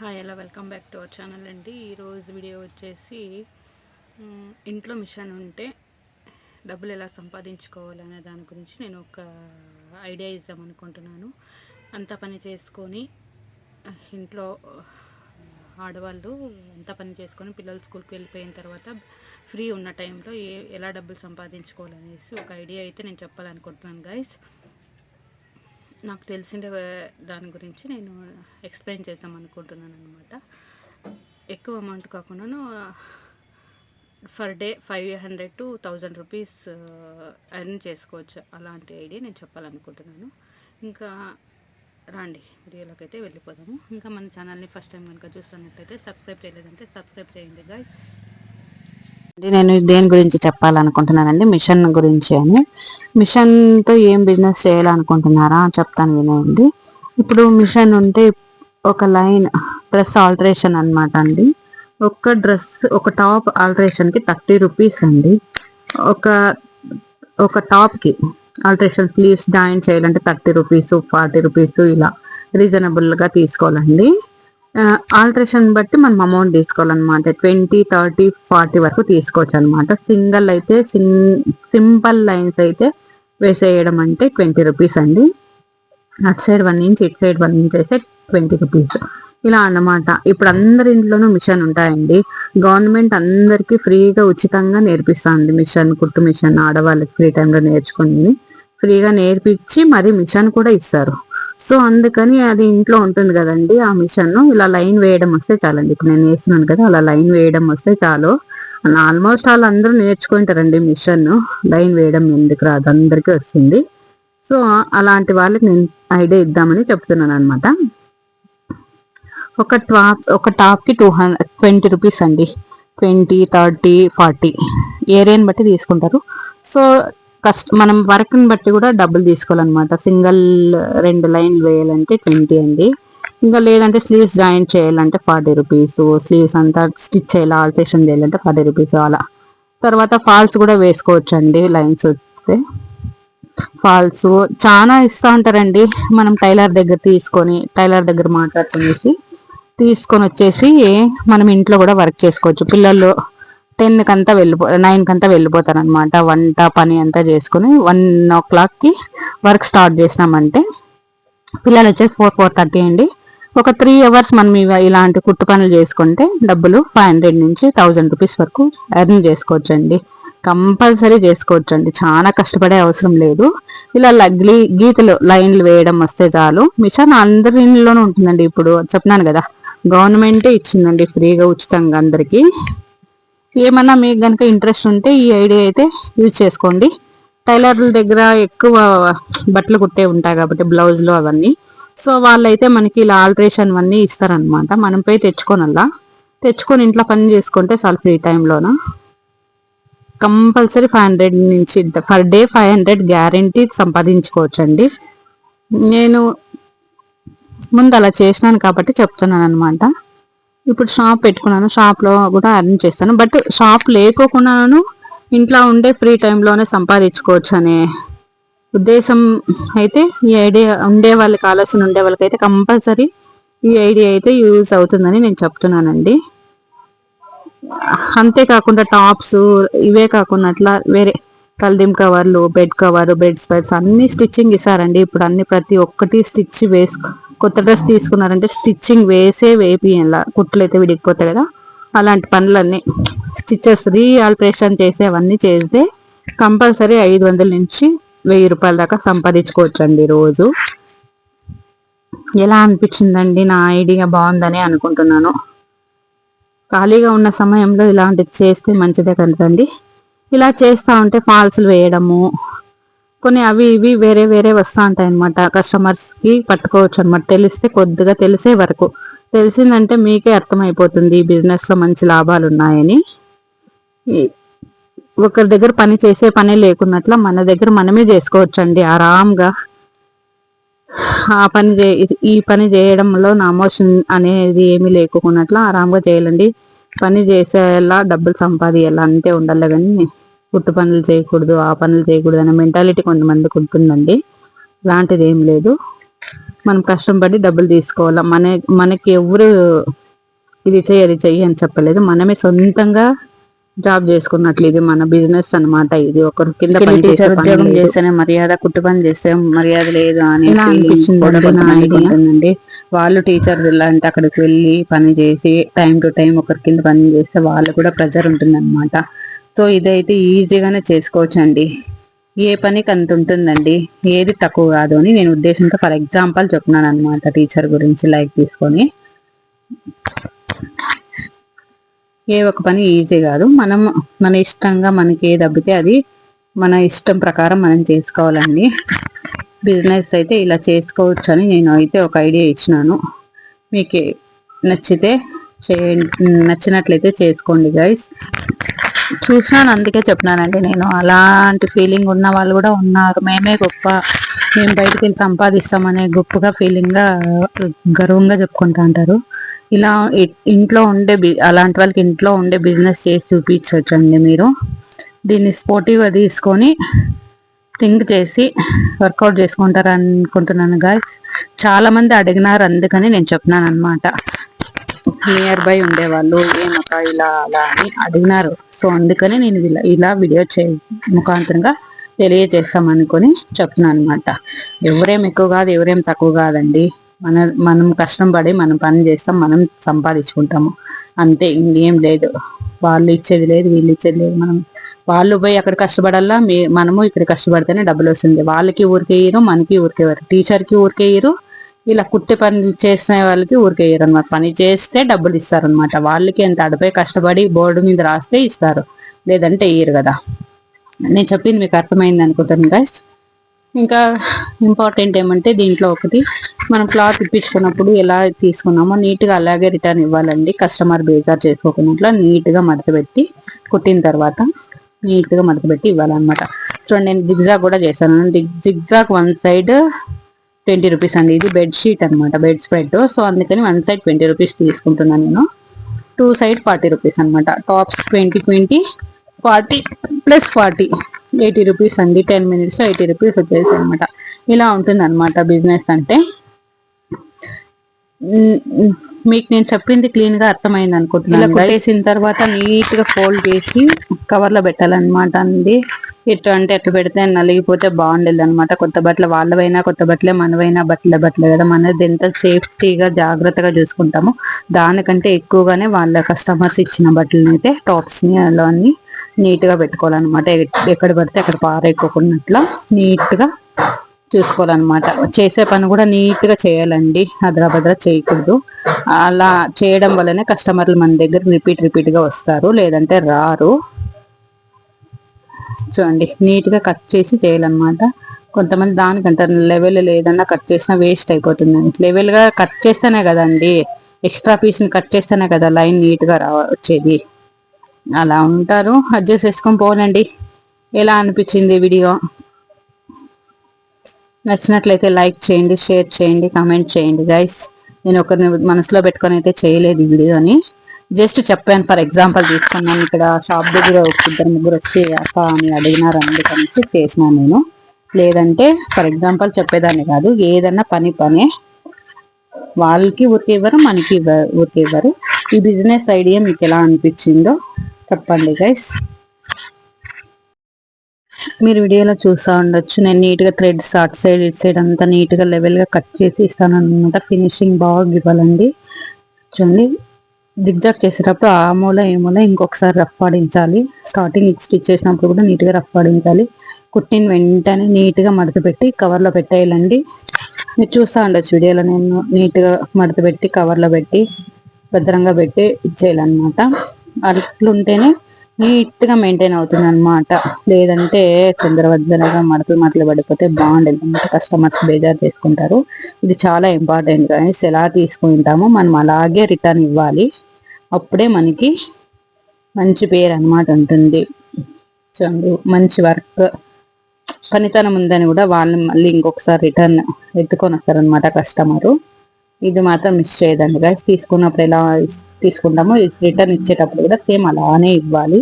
Hi ఎలా welcome back to our channel అండి. ఈరోజు వీడియో వచ్చేసి ఇంట్లో మిషన్ ఉంటే డబ్బులు ఎలా సంపాదించుకోవాలనే దాని గురించి నేను ఒక ఐడియా ఇద్దాం అనుకుంటున్నాను. అంత పని చేసుకొని ఇంట్లో ఆడవాళ్ళు అంత పని చేసుకొని పిల్లలు స్కూల్కి వెళ్ళిపోయిన తర్వాత ఫ్రీ ఉన్న టైంలో ఏ ఎలా డబ్బులు సంపాదించుకోవాలనేసి ఒక ఐడియా అయితే నేను చెప్పాలనుకుంటున్నాను గైస్ నాకు తెలిసిన దాని గురించి నేను ఎక్స్ప్లెయిన్ చేద్దాం అనుకుంటున్నాను అనమాట ఎక్కువ amount కాకుండాను per day five hundred to thousand rupees earn చేసుకోవచ్చు. అలాంటి ఐడియా నేను చెప్పాలనుకుంటున్నాను. ఇంకా రాండి వీడియోలోకి అయితే వెళ్ళిపోదాము. ఇంకా మన ఛానల్ని ఫస్ట్ టైం కనుక చూస్తున్నట్టయితే సబ్స్క్రైబ్ చేయలేదంటే సబ్స్క్రైబ్ చేయండి గైస్ నేను దేని గురించి చెప్పాలనుకుంటున్నానండి? మిషన్ గురించి అని. మిషన్తో ఏం బిజినెస్ చేయాలనుకుంటున్నారా? చెప్తాను వినేయండి ఇప్పుడు మిషన్ ఉంటే ఒక లైన్ డ్రెస్ ఆల్టరేషన్ అన్నమాట అండి. ఒక డ్రెస్ ఒక టాప్ ఆల్టరేషన్కి థర్టీ రూపీస్ అండి. ఒక ఒక టాప్కి ఆల్టరేషన్ స్లీవ్స్ జాయిన్ చేయాలంటే థర్టీ రూపీస్ ఫార్టీ రూపీస్ ఇలా రీజనబుల్గా తీసుకోవాలండి. ఆల్ట్రేషన్ బట్టి మనం అమౌంట్ తీసుకోవాలన్నమాట. ట్వంటీ థర్టీ ఫార్టీ వరకు తీసుకోవచ్చు అనమాట సింగిల్ అయితే సింపుల్ లైన్స్ అయితే వేసేయడం అంటే ట్వంటీ రూపీస్ అండి. అటు సైడ్ వన్ ఇంచ్ ఇటు సైడ్ వన్ ఇంచ్ అయితే ట్వంటీ రూపీస్ ఇలా అన్నమాట. ఇప్పుడు అందరి ఇంట్లోనూ మిషన్ ఉంటాయండి. గవర్నమెంట్ అందరికీ ఫ్రీగా ఉచితంగా నేర్పిస్తుంది మిషన్ కుట్టు మిషన్ ఆడవాళ్ళకి ఫ్రీ టైంలో నేర్చుకుని. ఫ్రీగా నేర్పించి మరి మిషన్ కూడా ఇస్తారు. సో అందుకని అది ఇంట్లో ఉంటుంది కదండి ఆ మిషన్. ఇలా లైన్ వేయడం వస్తే చాలండి. ఇప్పుడు నేను వేస్తున్నాను కదా అలా లైన్ వేయడం వస్తే చాలు. ఆల్మోస్ట్ వాళ్ళు అందరూ నేర్చుకుంటారండి మిషన్. లైన్ వేయడం ఎందుకు రాదు? అందరికీ వస్తుంది. సో అలాంటి వాళ్ళకి నేను ఐడియా ఇద్దామని చెప్తున్నాను అనమాట ఒక టాప్ ఒక టాప్కి టూ హండ్రెడ్ ట్వంటీ రూపీస్ అండి. Twenty thirty forty. ఏరియాని బట్టి తీసుకుంటారు. సో కష్ట మనం వర్క్ని బట్టి కూడా డబ్బులు తీసుకోవాలన్నమాట. సింగిల్ రెండు లైన్లు వేయాలంటే ట్వంటీ అండి. ఇంకా లేదంటే స్లీవ్స్ జాయిన్ చేయాలంటే ఫార్టీ రూపీస్ స్లీవ్స్ అంతా స్టిచ్ చేయాలి ఆల్టరేషన్ చేయాలంటే ఫార్టీ రూపీస్ అలా. తర్వాత ఫాల్స్ కూడా వేసుకోవచ్చు అండి లైన్స్ వస్తే. ఫాల్స్ చాలా ఇస్తూ ఉంటారండి. మనం టైలర్ దగ్గర తీసుకొని టైలర్ దగ్గర మాట్లాడుకునేసి తీసుకొని వచ్చేసి మనం ఇంట్లో కూడా వర్క్ చేసుకోవచ్చు. పిల్లలు టెన్ కంతా వెళ్ళిపో నైన్ కంతా వెళ్ళిపోతారు అనమాట వంట పని అంతా చేసుకుని వన్ ఓ క్లాక్కి వర్క్ స్టార్ట్ చేసినామంటే పిల్లలు వచ్చేసి ఫోర్ ఫోర్ థర్టీ అండి. ఒక త్రీ అవర్స్ మనం ఇలాంటి కుట్టు పనులు చేసుకుంటే డబ్బులు ఫైవ్ హండ్రెడ్ నుంచి థౌజండ్ రూపీస్ వరకు ఎర్న్ చేసుకోవచ్చు అండి కంపల్సరీ చేసుకోవచ్చు అండి చాలా కష్టపడే అవసరం లేదు. ఇలా లగ్లీ గీతలు లైన్లు వేయడం వస్తే చాలు. మిషన్ అందరి ఇంట్లోనూ ఉంటుందండి. ఇప్పుడు చెప్పినాను కదా గవర్నమెంటే ఇచ్చిందండి ఫ్రీగా ఉచితంగా అందరికీ. ఏమన్నా మీకు కనుక ఇంట్రెస్ట్ ఉంటే ఈ ఐడియా అయితే యూజ్ చేసుకోండి. టైలర్ల దగ్గర ఎక్కువ బట్టలు కుట్టే ఉంటాయి కాబట్టి బ్లౌజ్లు అవన్నీ. సో వాళ్ళైతే మనకి ఇలా ఆల్టరేషన్ అన్నీ ఇస్తారనమాట మనం పోయి తెచ్చుకోనల్లా. తెచ్చుకొని ఇంట్లో పని చేసుకుంటే చాలా ఫ్రీ టైంలోన కంపల్సరీ ఫైవ్ హండ్రెడ్ నుంచి per day five hundred guarantee సంపాదించుకోవచ్చండి. నేను ముందు అలా చేసినాను కాబట్టి చెప్తున్నాను అనమాట ఇప్పుడు షాప్ పెట్టుకున్నాను షాప్లో కూడా అర్న్ చేస్తాను. బట్ షాప్ లేకోకుండాను ఇంట్లో ఉండే ఫ్రీ టైంలోనే సంపాదించుకోవచ్చు అనే ఉద్దేశం అయితే ఈ ఐడియా ఉండే వాళ్ళకి ఆలోచన ఉండే వాళ్ళకైతే కంపల్సరీ ఈ ఐడియా అయితే యూజ్ అవుతుందని నేను చెప్తున్నానండి. అంతేకాకుండా టాప్స్ ఇవే కాకుండా అట్లా వేరే కల్దిం కవర్లు బెడ్ కవర్ బెడ్ స్ప్రెడ్స్ అన్ని స్టిచ్చింగ్ ఇస్తారండి. ఇప్పుడు అన్ని ప్రతి ఒక్కటి స్టిచ్ వేసుకో కొత్త డ్రెస్ తీసుకున్నారంటే స్టిచ్చింగ్ వేసే వేపియాల కుట్లు అయితే విడిగిపోతాయి కదా. అలాంటి పనులన్నీ స్టిచ్చెస్ రీ ఆల్టరేషన్ చేసేవన్నీ చేస్తే కంపల్సరీ ఐదు వందల నుంచి వెయ్యి రూపాయల దాకా సంపాదించుకోవచ్చు అండి రోజు. ఎలా అనిపించిందండి నా ఐడియా? బాగుందని అనుకుంటున్నాను. ఖాళీగా ఉన్న సమయంలో ఇలాంటిది చేస్తే మంచిదే కదండి. ఇలా చేస్తూ ఉంటే ఫాల్స్లు వేయడము కొన్ని అవి ఇవి వేరే వేరే వస్తూ ఉంటాయి అనమాట కస్టమర్స్కి పట్టుకోవచ్చు అనమాట తెలిస్తే కొద్దిగా తెలిసే వరకు. తెలిసిందంటే మీకే అర్థమైపోతుంది ఈ బిజినెస్లో మంచి లాభాలు ఉన్నాయని ఒకరి దగ్గర పని చేసే పనే లేకున్నట్ల మన దగ్గర మనమే చేసుకోవచ్చండి. ఆరాంగా ఆ పని చే ఈ పని చేయడంలో నామోషన్ అనేది ఏమీ లేకున్నట్ల ఆరాంగా చేయాలండి. పని చేసేలా డబ్బులు సంపాదించాలా అంతే ఉండాలి కానీ పుట్టు పనులు చేయకూడదు ఆ పనులు చేయకూడదు అనే మెంటాలిటీ కొంతమందికి ఉంటుందండి. ఇలాంటిది ఏం లేదు. మనం కష్టపడి డబ్బులు తీసుకోవాలా? మన మనకి ఎవరు ఇది చెయ్యి అది చెయ్యి అని చెప్పలేదు. మనమే సొంతంగా జాబ్ చేసుకున్నట్లు ఇది మన బిజినెస్ అన్నమాట ఇది. ఒకరు కింద ఉద్యోగం. చేస్తేనే మర్యాద కుట్టు పని చేస్తే మర్యాద లేదు అని అనిపించింది వాళ్ళు టీచర్ అంటే అక్కడికి వెళ్ళి పని చేసి టైం టు టైం ఒకరి కింద పని చేస్తే వాళ్ళు కూడా ప్రెజర్ ఉంటుంది అనమాట సో ఇదైతే ఈజీగానే చేసుకోవచ్చండి. ఏ పనికి అంత ఉంటుందండి. ఏది తక్కువ కాదు అని నేను ఉద్దేశంతో ఫర్ ఎగ్జాంపుల్ చెప్తున్నాను అనమాట టీచర్ గురించి లైక్ తీసుకొని. ఏ ఒక పని ఈజీ కాదు. మనం మన ఇష్టంగా మనకి ఏది అబ్బితే అది మన ఇష్టం ప్రకారం మనం చేసుకోవాలండి. బిజినెస్ అయితే ఇలా చేసుకోవచ్చు అని నేను అయితే ఒక ఐడియా ఇచ్చినాను. మీకు నచ్చితే చే నచ్చినట్లయితే చేసుకోండి గైస్. చూసినాను అందుకే చెప్తున్నానండి నేను. అలాంటి ఫీలింగ్ ఉన్న వాళ్ళు కూడా ఉన్నారు. మేమే గొప్ప. మేము బయటికి వెళ్ళి సంపాదిస్తామనే గొప్పగా ఫీలింగ్గా గర్వంగా చెప్పుకుంటా అంటారు ఇలా ఇ- ఇంట్లో ఉండే బి- అలాంటి వాళ్ళకి ఇంట్లో ఉండే బిజినెస్ చేసి చూపించవచ్చండి మీరు. దీన్ని స్పోర్టివ్గా తీసుకొని థింక్ చేసి వర్కౌట్ చేసుకుంటారు అనుకుంటున్నాను గాయస్ చాలా మంది అడిగినారు అందుకని నేను చెప్తున్నాను అనమాట నియర్ బై ఉండేవాళ్ళు ఏమక్క ఇలా అలా అని అడిగినారు. సో అందుకని నేను ఇలా ఇలా వీడియో చే ముఖాంతరంగా తెలియజేస్తామనుకొని చెప్తున్నాను అనమాట ఎవరేం ఎక్కువ కాదు ఎవరేం తక్కువ కాదండి. మన మనం కష్టం పడి మనం పని చేస్తాం మనం సంపాదించుకుంటాము. అంతే ఇంకేం లేదు. వాళ్ళు ఇచ్చేది లేదు వీళ్ళు ఇచ్చేది లేదు. మనం వాళ్ళు పోయి అక్కడ కష్టపడాలా మనము ఇక్కడ కష్టపడితేనే డబ్బులు వస్తుంది. వాళ్ళకి ఊరికే ఇయ్యరు మనకి ఊరికే ఇవ్వరు. టీచర్కి ఊరికే ఇయ్యరు ఇలా కుట్టే పని చేసిన వాళ్ళకి ఊరికే అనమాట పని చేస్తే డబ్బులు ఇస్తారనమాట వాళ్ళకి ఎంత అడపై కష్టపడి బోర్డు మీద రాస్తే ఇస్తారు. లేదంటే ఇయ్యరు కదా. నేను చెప్పింది మీకు అర్థమైంది అనుకుంటాను గైస్ ఇంకా ఇంపార్టెంట్ ఏమంటే దీంట్లో ఒకటి మనం క్లాత్ ఇప్పించుకున్నప్పుడు ఎలా తీసుకున్నామో నీట్గా అలాగే రిటర్న్ ఇవ్వాలండి. కస్టమర్ బేజార్ చేసుకోకుండా నీట్గా మడతపెట్టి కుట్టిన తర్వాత నీట్గా మడతపెట్టి ఇవ్వాలన్నమాట. చూడండి నేను జిగ్జాగ్ కూడా చేశాను. Zigzag one side twenty rupees అండి. ఇది బెడ్ షీట్ అనమాట బెడ్ స్ప్రెడ్ సో అందుకని వన్ సైడ్ ట్వంటీ రూపీస్ తీసుకుంటున్నాను నేను. టూ సైడ్ ఫార్టీ రూపీస్ అనమాట tops twenty twenty forty plus forty eighty rupees అండి. టెన్ మినిట్స్ ఎయిటీ రూపీస్ వచ్చేసి అనమాట ఇలా ఉంటుంది అనమాట బిజినెస్ అంటే మీకు నేను చెప్పింది క్లీన్గా అర్థమైంది అనుకుంటున్నాను ఇలా కొట్టేసిన తర్వాత నీట్గా ఫోల్డ్ చేసి కవర్లో పెట్టాలన్నమాట అండి. ఇట్లా అంటే ఎట్లా పెడితే నలిగిపోతే బాగుండేది అనమాట కొత్త బట్టలు వాళ్ళవైనా కొత్త బట్టలే మనవైనా బట్టలే బట్టలే కదా. మనది ఎంత సేఫ్టీగా జాగ్రత్తగా చూసుకుంటామో దానికంటే ఎక్కువగానే వాళ్ళ కస్టమర్స్ ఇచ్చిన బట్టలని అయితే టాప్స్ని అలా అన్ని నీట్గా పెట్టుకోవాలన్నమాట ఎక్కడ పడితే అక్కడ పారేయకోకున్నట్లా నీట్గా చూసుకోవాలన్నమాట. చేసే పని కూడా నీట్గా చేయాలండి. అద్రాభద్ర చేయకూడదు. అలా చేయడం వల్లనే కస్టమర్లు మన దగ్గర రిపీట్ రిపీట్గా వస్తారు. లేదంటే రారు. చూడండి నీట్గా కట్ చేసి చేయాలన్నమాట. కొంతమంది దానికంత లెవెల్ లేదన్నా కట్ చేసినా వేస్ట్ అయిపోతుంది లెవెల్గా కట్ చేస్తేనే కదండి ఎక్స్ట్రా పీస్ని కట్ చేస్తేనే కదా లైన్ నీట్గా రా వచ్చేది. అలా ఉంటారు. అడ్జస్ట్ చేసుకొని పోనండి. ఎలా అనిపించింది వీడియో? నచ్చినట్లయితే లైక్ చేయండి షేర్ చేయండి కామెంట్ చేయండి గైస్. నేను ఒకరిని మనసులో పెట్టుకొని అయితే చేయలేదు ఈ వీడియోని. జస్ట్ చెప్పాను ఫర్ ఎగ్జాంపుల్ తీసుకున్నాను ఇక్కడ షాప్ దగ్గర ఒక ఇద్దరు ముగ్గురు వచ్చి అక్క అని అడిగినారు అందుకని చేసినాను నేను. లేదంటే ఫర్ ఎగ్జాంపుల్ చెప్పేదాన్ని కాదు ఏదన్నా పని పనే. వాళ్ళకి ఊరికి ఇవ్వరు మనకి ఇవ్వ- ఇవ్వరు. ఈ బిజినెస్ ఐడియా మీకు ఎలా అనిపించిందో చెప్పండి గైస్ మీరు వీడియోలో చూస్తూ ఉండొచ్చు. నేను నీట్గా థ్రెడ్స్ అటు సైడ్ ఇటు సైడ్ అంతా నీట్గా లెవెల్గా కట్ చేసి ఇస్తాను అనమాట ఫినిషింగ్ బాగా ఇవ్వాలండి. చూడండి. జిగ్జాగ్ చేసేటప్పుడు ఆ మూల ఈ మూల ఇంకొకసారి రఫ్ పాడించాలి. స్టార్టింగ్ స్టిచ్ చేసినప్పుడు కూడా నీట్గా రఫ్ పాడించాలి. కుట్టిన వెంటనే నీట్గా మడత పెట్టి కవర్లో పెట్టేయాలండి. మీరు చూస్తూ ఉండొచ్చు వీడియోలో నేను నీట్గా మడత పెట్టి కవర్లో పెట్టి భద్రంగా పెట్టి ఇచ్చేయాలన్నమాట. అట్లుంటేనే నీట్గా మెయింటైన్ అవుతుంది అనమాట లేదంటే తొందరవద్దనగా మడతలు మడతలు పడిపోతే బాగుండేది. అనమాట కస్టమర్స్ బేజార్ చేసుకుంటారు. ఇది చాలా ఇంపార్టెంట్ కానీ ఎలా తీసుకుంటామో మనం అలాగే రిటర్న్ ఇవ్వాలి. అప్పుడే మనకి మంచి పేరు అన్నమాట ఉంటుంది. చందు మంచి వర్క్ పనితనం ఉందని కూడా వాళ్ళని మళ్ళీ ఇంకొకసారి రిటర్న్ ఎత్తుకొని వస్తారనమాట కస్టమరు. ఇది మాత్రం మిస్ చేయదండి గైస్. తీసుకున్నప్పుడు ఎలా తీసుకుంటామో రిటర్న్ ఇచ్చేటప్పుడు కూడా సేమ్ అలానే ఇవ్వాలి.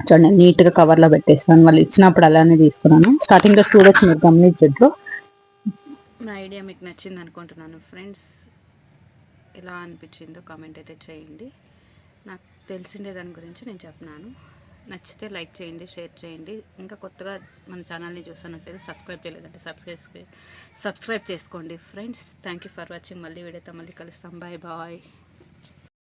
చూడండి నీట్గా కవర్లో పెట్టేస్తాను. వాళ్ళు ఇచ్చినప్పుడు అలానే తీసుకున్నాను. స్టార్టింగ్లో చూడొచ్చు మీరు గమనించొచ్చు నా ఐడియా మీకు నచ్చింది అనుకుంటున్నాను. ఫ్రెండ్స్ ఎలా అనిపించిందో కామెంట్ అయితే చేయండి. నాకు తెలిసిండే దాని గురించి నేను చెప్పినాను. నచ్చితే లైక్ చేయండి షేర్ చేయండి. ఇంకా కొత్తగా మన ఛానల్ని చూస్తున్నట్టయితే సబ్స్క్రైబ్ చేయలేదంటే సబ్స్క్రైబ్ సబ్స్క్రైబ్ చేసుకోండి. Friends thank you for watching మళ్ళీ వీడియోతో మళ్ళీ కలుస్తాం. Bye bye